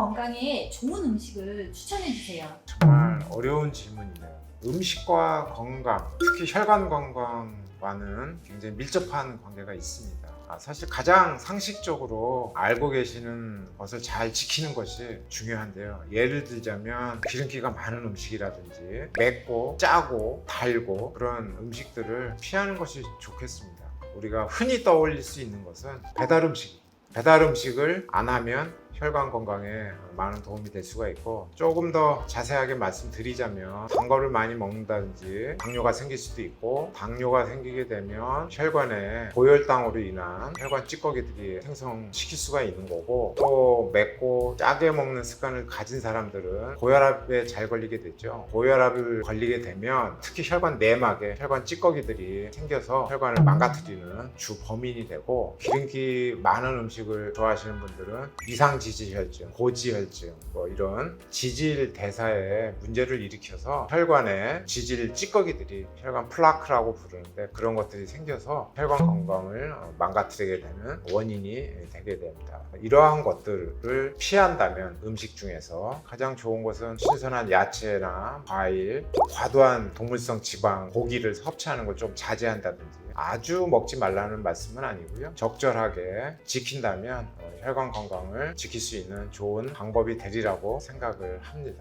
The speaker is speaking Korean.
건강에 좋은 음식을 추천해 주세요. 정말 어려운 질문이네요. 음식과 건강, 특히 혈관 건강과는 굉장히 밀접한 관계가 있습니다. 아, 사실 가장 상식적으로 알고 계시는 것을 잘 지키는 것이 중요한데요. 예를 들자면 기름기가 많은 음식이라든지 맵고 짜고 달고 그런 음식들을 피하는 것이 좋겠습니다. 우리가 흔히 떠올릴 수 있는 것은 배달 음식. 배달 음식을 안 하면 혈관 건강에 많은 도움이 될 수가 있고 조금 더 자세하게 말씀드리자면 단 거를 많이 먹는다든지 당뇨가 생길 수도 있고 당뇨가 생기게 되면 혈관에 고혈당으로 인한 혈관 찌꺼기들이 생성시킬 수가 있는 거고 또 맵고 짜게 먹는 습관을 가진 사람들은 고혈압에 잘 걸리게 되죠. 고혈압을 걸리게 되면 특히 혈관 내막에 혈관 찌꺼기들이 생겨서 혈관을 망가뜨리는 주 범인이 되고 기름기 많은 음식을 좋아하시는 분들은 미상지 질혈증, 고지혈증 뭐 이런 지질 대사에 문제를 일으켜서 혈관에 지질 찌꺼기들이 혈관 플라크라고 부르는데 그런 것들이 생겨서 혈관 건강을 어, 망가뜨리게 되는 원인이 되게 됩니다. 이러한 것들을 피한다면 음식 중에서 가장 좋은 것은 신선한 야채나 과일, 과도한 동물성 지방, 고기를 섭취하는 걸 좀 자제한다든지 아주 먹지 말라는 말씀은 아니고요. 적절하게 지킨다면 어, 혈관 건강을 지킬 수 있는 좋은 방법이 되리라고 생각을 합니다.